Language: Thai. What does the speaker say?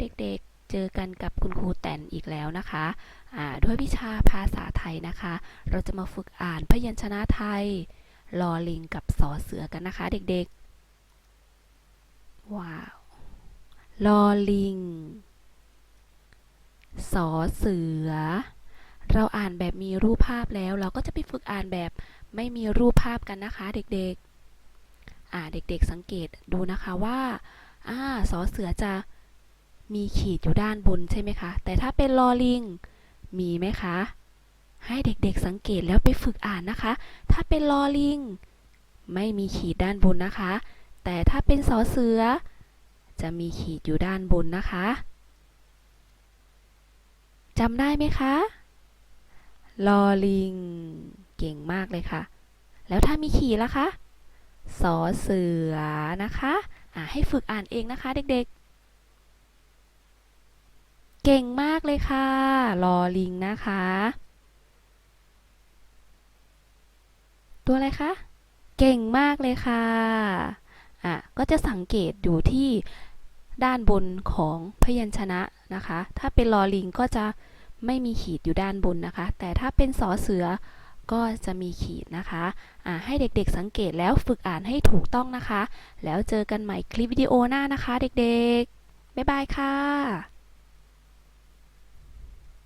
เด็กๆเจอกันกับคุณครูแตนอีกแล้วนะคะด้วยวิชาภาษาไทยนะคะ เราจะมาฝึกอ่านพยัญชนะไทยลอลิงกับสอเสือกันนะคะ เด็กๆ ว้าวลอลิง สอเสือ เราอ่านแบบมีรูปภาพแล้ว เราก็จะไปฝึกอ่านแบบไม่มีรูปภาพกันนะคะ เด็กๆ อ่าเด็กๆสังเกตดูนะคะว่าอ่าสอเสือจะ มีขีดอยู่ด้านบนใช่ไหมคะ แต่ถ้าเป็นลอลิง มีไหมคะ ให้เด็กๆสังเกตแล้วไปฝึกอ่านนะคะ ถ้าเป็นลอลิง ไม่มีขีดด้านบนนะคะ แต่ถ้าเป็นสอเสือ จะมีขีดอยู่ด้านบนนะคะจำได้ไหมคะลอลิง เก่งมากเลยค่ะ แล้วถ้ามีขีดล่ะคะสอเสือนะคะ อ่าให้ฝึกอ่านเองนะคะเด็กๆ ก่งมากเลยค่ะลอลิงนะคะ ตัวอะไรคะ เก่งมากเลยค่ะ อะ ก็จะสังเกตอยู่ที่ด้านบนของพยัญชนะนะคะ ถ้าเป็นลอลิงก็จะไม่มีขีดอยู่ด้านบนนะคะ แต่ถ้าเป็นสอเสือก็จะมีขีดนะคะ อะให้เด็กๆสังเกตแล้วฝึกอ่านให้ถูกต้องนะคะ แล้วเจอกันใหม่คลิปวิดีโอหน้านะคะ เด็กๆ บ๊ายบายค่ะ